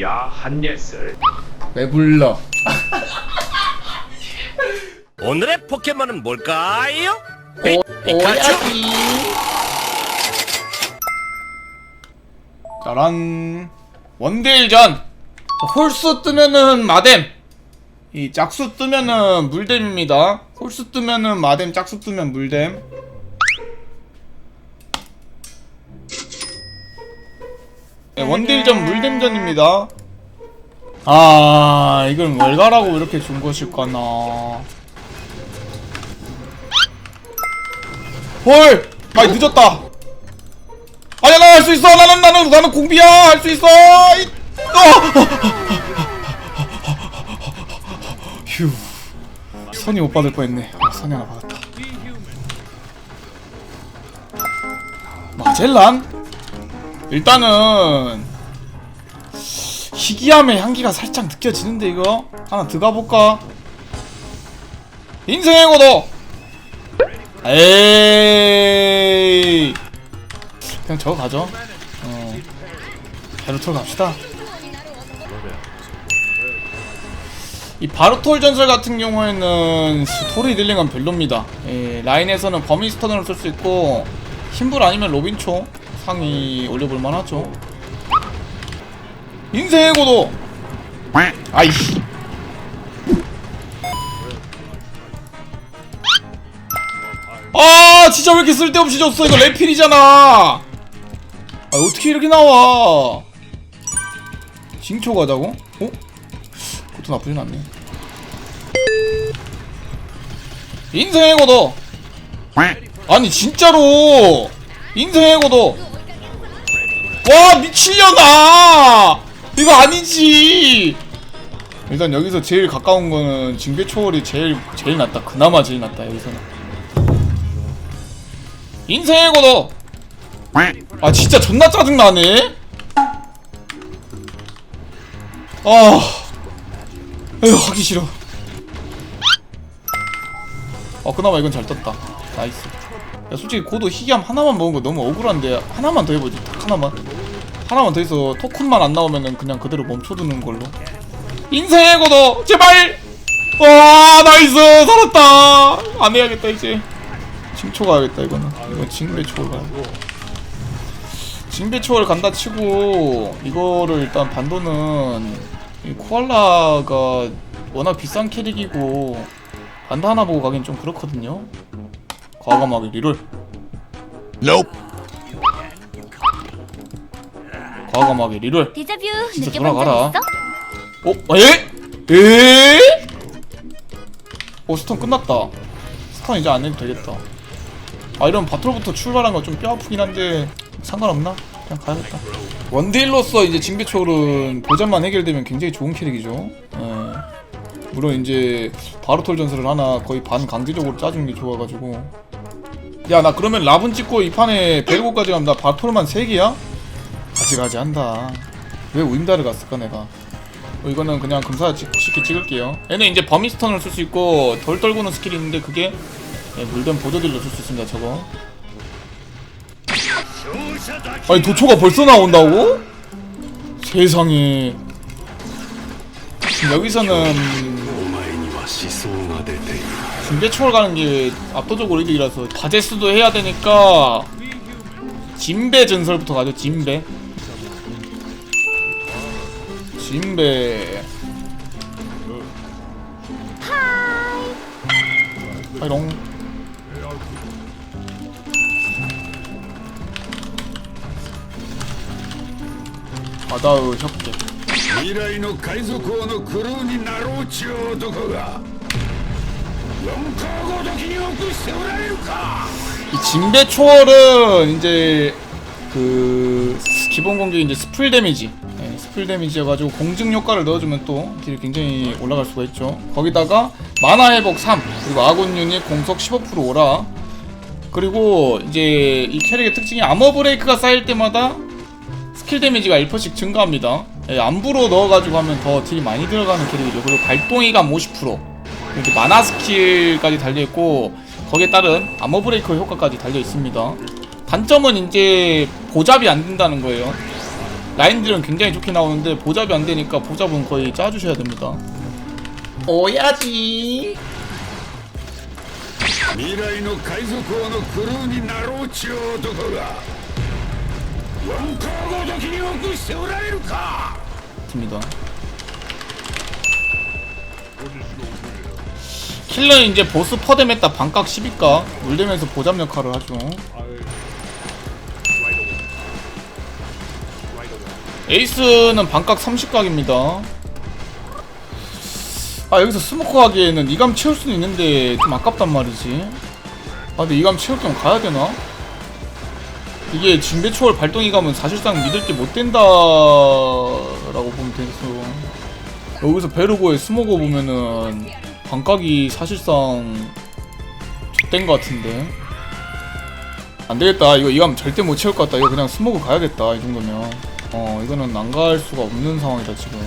야한 녀석 왜 불러? 오늘의 포켓몬은 뭘까요? 오, 오야지. 짜란. 원딜전. 홀수 뜨면은 마뎀. 이 짝수 뜨면은 물뎀입니다. 홀수 뜨면은 마뎀, 짝수 뜨면 물뎀. 네, 원딜전 물뎀전입니다. 아, 이걸 뭘 가라고 이렇게 준 것일까나. 헐! 아 늦었다. 아니야 나 할 수 있어. 나는 나는 나는 공비야. 할 수 있어. 이, 어! 휴. 선이 못 받을 뻔했네. 아, 선이 하나 받았다. 마젤란? 일단은 희귀함의 향기가 살짝 느껴지는데 이거? 하나 들어가 볼까? 인생의 고도. 에이! 그냥 저거 가죠. 어. 바루톨 갑시다. 이 바루톨 전설 같은 경우에는 스토리 딜링은 별로입니다. 예, 라인에서는 버미스턴으로 쓸 수 있고 힘불 아니면 로빈초 상위 올려볼만 하죠. 인생의 고도! 아이씨. 아 진짜 왜 이렇게 쓸데없이 줬어? 이거 레필이잖아. 아 어떻게 이렇게 나와? 징초 가자고? 어? 그것도 나쁘진 않네. 인생의 고도! 아니 진짜로! 인생의 고도 와 미칠려나 이거 아니지! 일단 여기서 제일 가까운 거는 징배 초월이 제일 제일 낫다. 그나마 제일 낫다 여기서는. 인생의 고도! 아 진짜 존나 짜증나네? 아 에휴 하기 싫어. 어 그나마 이건 잘 떴다. 나이스 야 솔직히 고도 희귀함 하나만 먹은 거 너무 억울한데 하나만 더 해보지. 딱 하나만. 하나만 더 해서 토큰만 안 나오면은 그냥 그대로 멈춰두는 걸로. 인생의 고도! 제발! 와 나이스! 살았다! 안 해야겠다 이제. 징초 가야겠다 이거는. 이거 징배 초월 가야 징배 초월 간다 치고 이거를 일단 반도는 이 코알라가 워낙 비싼 캐릭이고 반도 하나 보고 가긴 좀 그렇거든요 과감하게 리롤 과감하게 리롤 데자뷰 진짜 느껴본 돌아가라. 있어? 어? 에? 에? 어 스턴 끝났다 스턴 이제 안 해도 되겠다 아 이러면 바톨부터 출발한 건 좀 뼈아프긴 한데 상관없나? 그냥 가야겠다 원딜로서 이제 징배초월은 보전만 해결되면 굉장히 좋은 캐릭이죠 예. 물론 이제 바로톨 전설을 하나 거의 반 강제적으로 짜주는 게 좋아가지고 야 나 그러면 라분 찍고 이 판에 베르고까지 가면 나 바톨만 3개야? 가지가지 한다. 왜 우임다를 갔을까 내가? 어, 이거는 그냥 금사 찍, 쉽게 찍을게요. 얘는 이제 버미스턴을 쓸 수 있고 덜 떨구는 스킬이 있는데 그게 예, 물든 보조딜로 쓸 수 있습니다 저거. 아니 도초가 벌써 나온다고? 세상에. 여기서는 진배초월 가는 게 압도적으로 이득이라서 바제스도 해야 되니까 진배 전설부터 가죠 진배. 진배. 하이롱. 바다의 협계 未来の海賊王のクルーになろうちゅう男が四皇ごときに臆しておられるか 이 진배 초월은 이제 그 기본 공격이 이제 스플 데미지 네, 스플 데미지여가지고 공증 효과를 넣어주면 또 딜이 굉장히 올라갈 수가 있죠 거기다가 만화 회복 3 그리고 아군 유닛 공속 15% 오라 그리고 이제 이 캐릭의 특징이 아머 브레이크가 쌓일 때마다 스킬 데미지가 1%씩 증가합니다 예, 안부로 넣어가지고 하면 더 딜이 많이 들어가는 캐릭이죠 그리고 발동이감 50% 이렇게 만화 스킬까지 달려있고 거기에 따른 아머 브레이커 효과까지 달려 있습니다. 단점은 이제 보잡이 안 된다는 거예요. 라인들은 굉장히 좋게 나오는데 보잡이 안 되니까 보잡은 거의 짜주셔야 됩니다. 오야지. 未来の海賊王のクルーになろうちゅう男が四皇 ごときに臆しておられるか 입니다. 킬러는 이제 보스 퍼뎀했다 반각 12가 물대면서 보잡 역할을 하죠. 에이스는 반각 30각입니다. 아 여기서 스모커 하기에는 이감 채울 수는 있는데 좀 아깝단 말이지. 아 근데 이감 채울 겸 가야 되나? 이게 징배 초월 발동 이감은 사실상 믿을 게 못 된다라고 보면 되겠어. 여기서 베르고의 스모거 보면은 반각이 사실상 좆된 것 같은데. 안 되겠다. 이거 이감 절대 못 채울 것 같다. 이거 그냥 스모그 가야겠다. 이 정도면. 어 이거는 안 갈 수가 없는 상황이다 지금.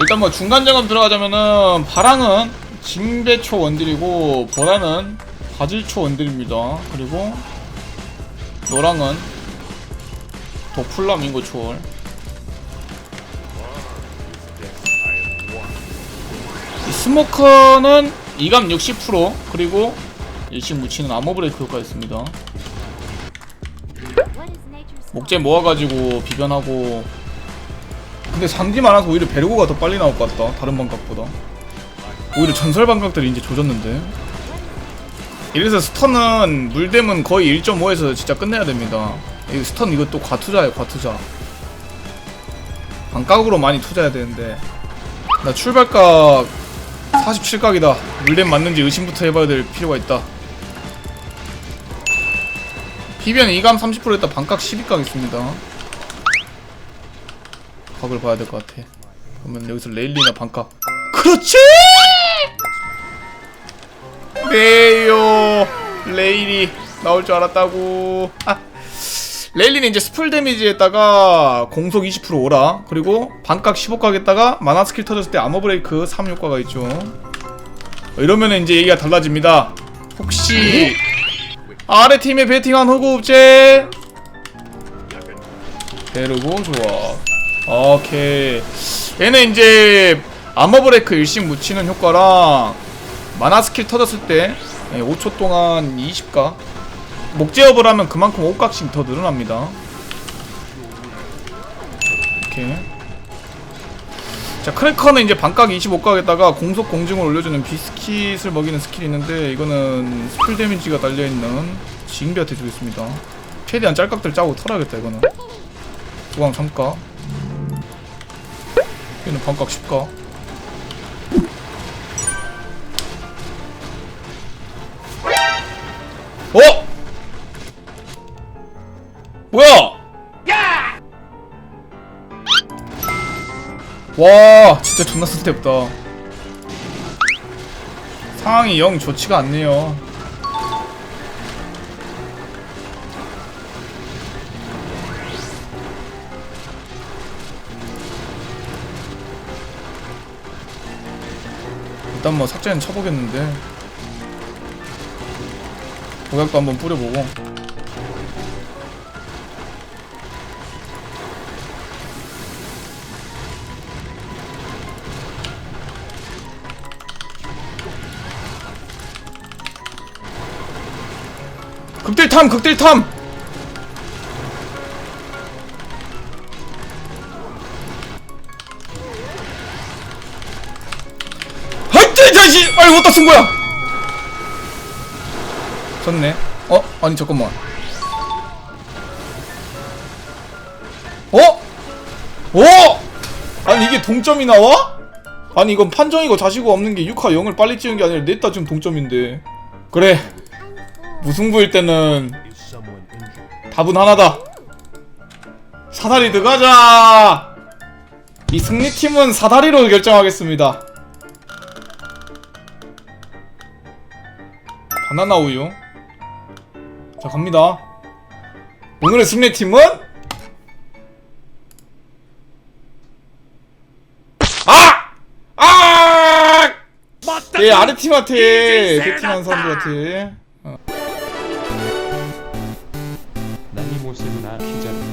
일단 뭐 중간 점검 들어가자면은 파랑은 징배초 원딜이고 보라는 바질초 원딜입니다. 그리고 노랑은 도플라밍고 초월. 이 스모커는 이감 60% 그리고 일식 묻히는 아머 브레이크 효과 있습니다. 목재 모아가지고 비변하고 근데 상지 많아서 오히려 베르고가 더 빨리 나올 것 같다 다른 반각보다 오히려 전설 반각들이 이제 조졌는데 이래서 스턴은 물댐은 거의 1.5에서 진짜 끝내야 됩니다. 이 스턴 또 과투자예요 과투자. 반각으로 많이 투자해야 되는데. 나 출발각 47각이다. 물댐 맞는지 의심부터 해봐야 될 필요가 있다. 비변 2감 30% 했다. 반각 12각 있습니다. 각을 봐야 될 것 같아. 그러면 여기서 레일리나 반각. 그렇지! 네요 레일이 나올 줄 알았다고. 아. 레일리는 이제 스풀 데미지에다가 공속 20% 오라. 그리고 반각 15각에다가 마나 스킬 터졌을 때 아머 브레이크 3 효과가 있죠. 이러면 이제 얘기가 달라집니다. 혹시 아래 팀에 베팅한 호구업체 데르고 좋아. 오케이. 얘는 이제 아머 브레이크 일식 묻히는 효과랑 마나 스킬 터졌을 때 5초 동안 20가? 목제업을 하면 그만큼 5각씩 더 늘어납니다. 이렇게. 자 크래커는 이제 반각 25각에다가 공속 공중을 올려주는 비스킷을 먹이는 스킬이 있는데 이거는 스플 데미지가 달려있는 지인비한테 주겠습니다. 최대한 짤각들 짜고 털어야겠다 이거는. 두강 3각 얘는 반각 10각 어? 뭐야? 와 진짜 존나 쓸데없다 상황이 영 좋지가 않네요 일단 뭐 삭제는 쳐보겠는데 보약도 한번 뿌려보고. 극딜탐 극딜탐! 하이트 다시 아이 어디다 쓴 거야 졌네 어? 아니 잠깐만 어? 어? 아니 이게 동점이 나와? 아니 이건 판정이고 자시고 없는 게 6화 0을 빨리 찍은 게 아니라 냈다 지금 동점인데 그래 무승부일 때는 답은 하나다 사다리 들어가자 이 승리팀은 사다리로 결정하겠습니다 바나나 우유 자 갑니다 오늘의 승리팀은 아! 아! 맞다! 아래팀한테 세팅한 사람들한테 어. 난이 모습은 아 기자다